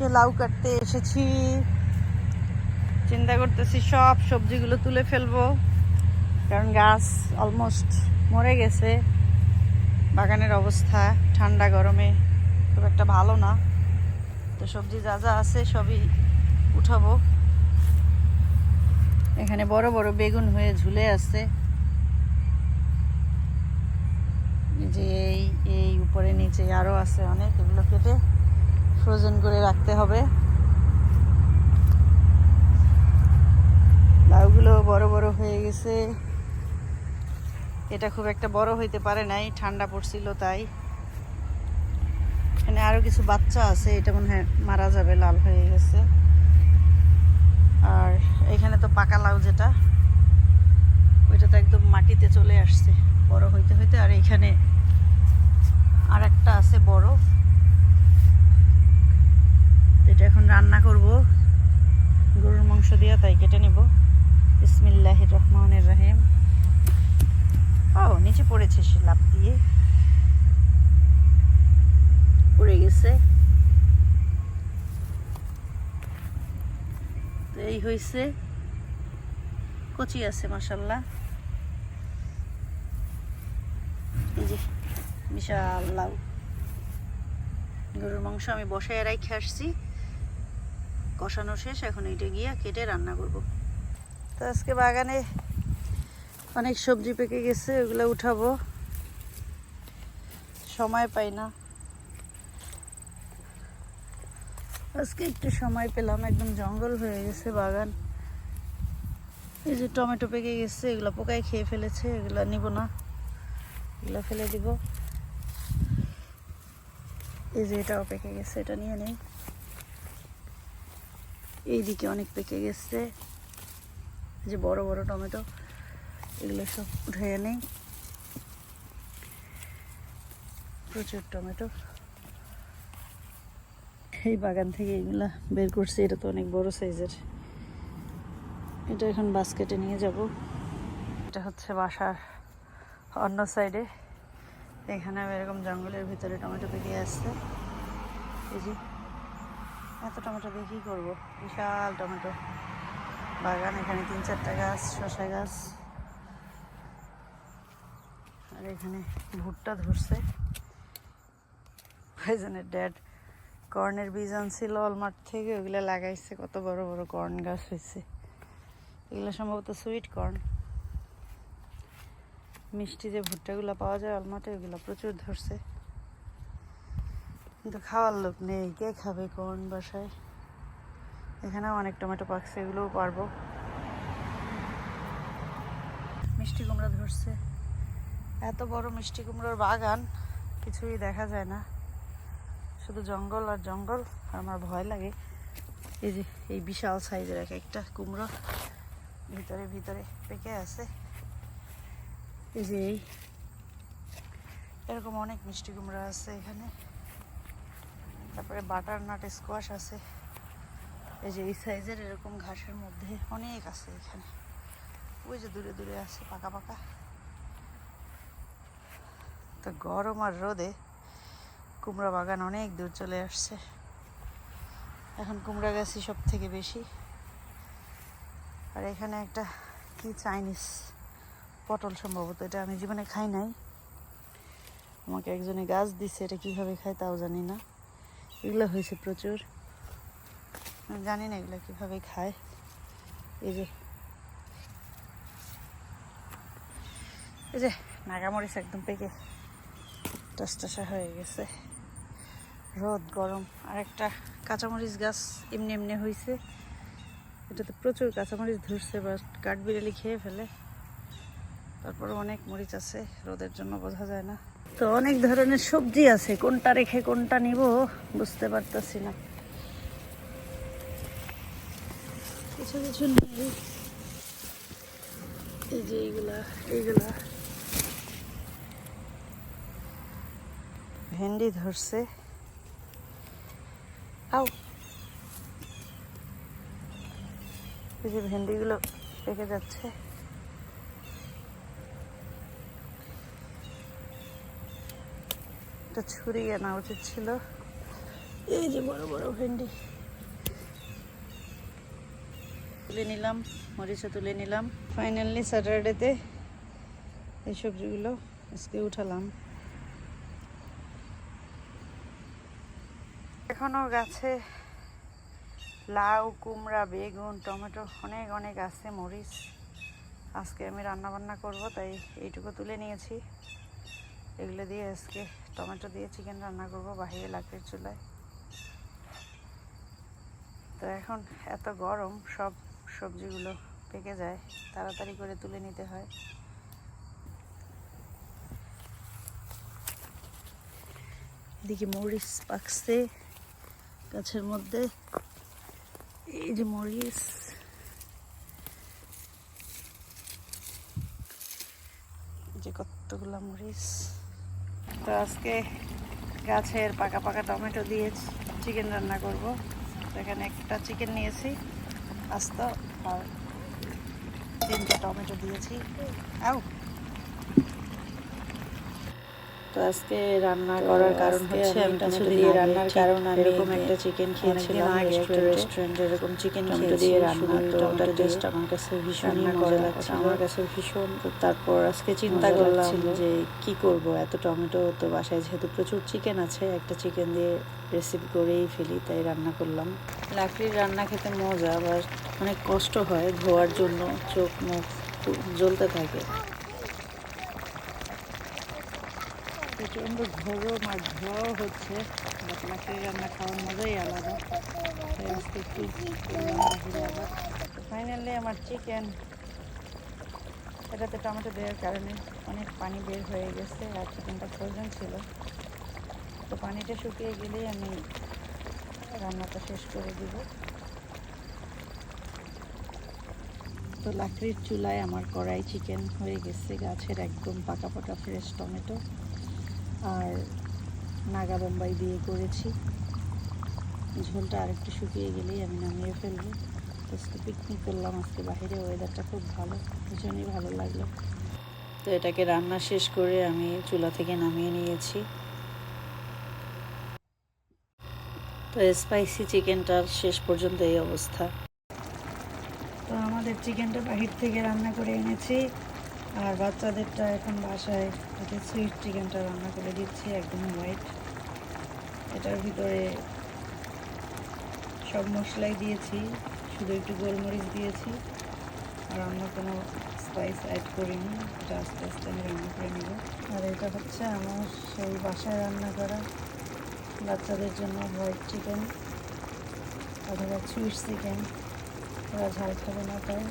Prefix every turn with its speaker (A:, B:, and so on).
A: আজকে লাউ কাটতে এসেছি। চিন্তা করতেছি সব সবজিগুলো তুলে ফেলব, কারণ গাছ অলমোস্ট মরে গেছে। বাগানের অবস্থা ঠান্ডা গরমে খুব একটা ভালো না। তো সবজি যা যা আছে সবই উঠাবো। এখানে বড় বড় বেগুন হয়ে ঝুলে আছে। যে এই এই উপরে নিচে আরও আছে অনেক এগুলো কেটে। ফ্রোজেন করে রাখতে হবে। লাউগুলো বড় বড় হয়ে গেছে। এটা খুব একটা বড় হইতে পারে নাই, ঠান্ডা পড়ছিল তাই। এখানে আরও কিছু বাচ্চা আছে, এটা মনে হয় মারা যাবে, লাল হয়ে গেছে। আর এখানে তো পাকা লাউ যেটা, ওইটা তো একদম মাটিতে চলে আসছে, বড় হইতে হইতে। আর এখানে আর একটা আছে বড় এটা এখন রান্না করব। গরুর মাংস দিয়ে তাই কেটে নেব। বিসমিল্লাহ রহমানের রহিম। ও, নিচে পড়েছে সে লাভ দিয়ে। পড়ে গেছে। এই হয়েছে কচি আছে মাসাল্লাহ এই যে, বিশাল লাউ। গরুর মাংস আমি বসায় রেখে আসছি। কষানো শেষ, এখন এইটা গিয়ে কেটে রান্না করব। তো আজকে বাগানে অনেক সবজি পেকে গেছে, ওগুলো উঠাবো। সময় পাই না। আজকে একটু সময় পেলাম, একদম জঙ্গল হয়ে গেছে বাগান। এই যে টমেটো পেকে গেছে, এগুলো পোকায় খেয়ে ফেলেছে, এগুলো নিব না। এগুলো ফেলে দিব। এই যে এটাও পেকে গেছে, এটা নিয়ে নেই। এইদিকে অনেক পেকে গেছে। যে বড় বড় টমেটো, এগুলো সব উঠে নেই। প্রচুর টমেটো। এই বাগান থেকে এগুলা বের করছি, এটা তো অনেক বড় সাইজের। এটা এখন বাস্কেটে নিয়ে যাব। এটা হচ্ছে বাসার অন্য সাইডে। এখানে এরকম জঙ্গলের ভিতরে টমেটো পেকে আসছে এই যে এত টমেটো দিয়ে কী করব? বিশাল টমেটো। বাগান, এখানে তিন চারটা গাছ, শসা গাছ। আর এখানে ভুট্টা ধরছে। ভাইজানের ড্যাড কর্নের বীজ আনছিল অলমার্ট থেকে ওগুলো লাগাইছে। কত বড় বড় কর্ন গাছ হয়েছে এগুলো সম্ভবত সুইট কর্ন মিষ্টি যে ভুট্টাগুলো পাওয়া যায় অলমার্টে ওগুলো প্রচুর ধরছে। কিন্তু খাওয়ার লোক নেই। কে খাবে কোন বাসায়? এখানেও অনেক টমেটো পাকছে, এগুলোও পারব। মিষ্টি কুমড়া ধরছে। এত বড় মিষ্টি কুমড়োর বাগান, কিছুই দেখা যায় না। শুধু জঙ্গল আর জঙ্গল, আর আমার ভয় লাগে। এই যে, এই বিশাল সাইজের এক একটা কুমড়ো ভিতরে ভিতরে পেকে আছে। এই যে এই। এরকম অনেক মিষ্টি কুমড়া আছে এখানে। তারপরে বাটার নাট স্কোয়াশ আছে। এই যে এই সাইজের এরকম ঘাসের মধ্যে অনেক আছে এখানে। ওই যে দূরে দূরে আছে, পাকা পাকা। তো গরম আর রোদে কুমড়া বাগান অনেক দূর চলে আসছে। এখন কুমড়া গাছই সব থেকে বেশি। আর এখানে একটা কি চাইনিজ পটল সম্ভবত, এটা আমি জীবনে খাই নাই। আমাকে একজনে গাছ দিছে, এটা কীভাবে খায় তাও জানি না। এগুলো হয়েছে প্রচুর। জানি না এগুলো কীভাবে খায়। এই যে। এই যে, নাগামরিচ একদম পেকে টসটসা হয়ে গেছে। রোদ, গরম আর একটা কাঁচামরিচ গাছ এমনি এমনি হয়েছে এটাতে প্রচুর কাঁচামরিচ ধরছে বা কাঠবিড়ালি খেয়ে ফেলে। তারপরে অনেক মরিচ আছে, রোদের জন্য বোঝা যায় না। তো অনেক ধরনের সবজি আছে। কোনটা রেখে কোনটা নিব বুঝতে পারতেছি না। ভেন্ডি ধরছে। আও এই যে ভেন্ডিগুলো পেকে যাচ্ছে। একটা ছুরি আনা উচিত ছিল। এই যে বড় বড় ভেন্ডি। তুলে নিলাম মরিচা তুলে নিলাম। ফাইনালি স্যাটারডেতে এই সবজিগুলো আজকে উঠালাম। এখনও গাছে লাউ, কুমড়া, বেগুন, টমেটো অনেক অনেক আছে, মরিচ। আজকে আমি রান্না বান্না করব, তাই এইটুকু তুলে নিয়েছি। এগুলো দিয়ে আজকে টমেটো দিয়ে চিকেন রান্না করব বাহিরে লাকড়ির চুলায়। তো এখন এত গরম, সব সবজিগুলো পেকে যায়, তাড়াতাড়ি করে তুলে নিতে হয়। এদিকে মরিচ পাকছে গাছের মধ্যে। এই যে মরিচ। যে কতগুলা মরিচ। তো আজকে গাছের পাকা পাকা টমেটো দিয়ে চিকেন রান্না করব। এখানে একটা চিকেন নিয়েছি, আস্ত, আর তিনটা টমেটো দিয়েছি। আও তো আজকে রান্না করার কারণ হচ্ছে আমি টমেটো দিয়ে রান্নার কারণ আমি এরকম একটা চিকেন খেয়েছিলাম রেস্টুরেন্টে এরকম চিকেন টমেটো দিয়ে রান্না তো ওটার টেস্ট আমার কাছে ভীষণই মজা লাগছে আমার কাছে ভীষণ তারপর আজকে চিন্তা করলাম যে কি করব? এত টমেটো তো বাসায় যেহেতু প্রচুর চিকেন আছে একটা চিকেন দিয়ে রেসিপি করেই ফেলি তাই রান্না করলাম। লাকড়ির রান্না খেতে মজা আবার অনেক কষ্ট হয় ধোয়ার জন্য চোখ মুখ জ্বলতে থাকে। প্রচণ্ড গরম আর ধোয়াও হচ্ছে লাকড়ির রান্না খাওয়ার মজাই আলাদা। ফাইনালি আমার চিকেন এটাতে টমেটো দেওয়ার কারণে অনেক পানি বের হয়ে গেছে, আর চিকেনটা ফ্রোজেন ছিল। তো পানিটা শুকিয়ে গেলেই আমি রান্নাটা শেষ করে দিব। তো লাকড়ির চুলায় আমার কড়াই চিকেন হয়ে গেছে, গাছের একদম পাকা পাকা ফ্রেশ টমেটো। আর নাগা বোম্বাই দিয়ে করেছি। ঝোলটা আরেকটু শুকিয়ে গেলেই আমি নামিয়ে ফেলব। আজকে পিকনিক করলাম, আজকে বাইরে ওয়েদারটা খুব ভালো, ভীষণই ভালো লাগল। তো এটাকে রান্না শেষ করে আমি চুলা থেকে নামিয়ে নিয়েছি। তো স্পাইসি চিকেনটার শেষ পর্যন্ত এই অবস্থা। তো আমাদের চিকেনটা বাহির থেকে রান্না করে এনেছি। আর বাচ্চাদেরটা এখন বাসায় এতে সুইট চিকেনটা রান্না করে দিচ্ছি, একদম হোয়াইট এটার ভিতরে সব মশলাই দিয়েছি, শুধু একটু গোলমরিচ দিয়েছি। আর অন্য কোনো স্পাইস অ্যাড করিনি, এটা আস্তে আস্তে আমি রান্না করে নেব। আর এটা হচ্ছে আমার সেই বাসায় রান্না করা বাচ্চাদের জন্য হোয়াইট চিকেন অথবা সুইট চিকেন ওরা ঝাল খাবে না তাই।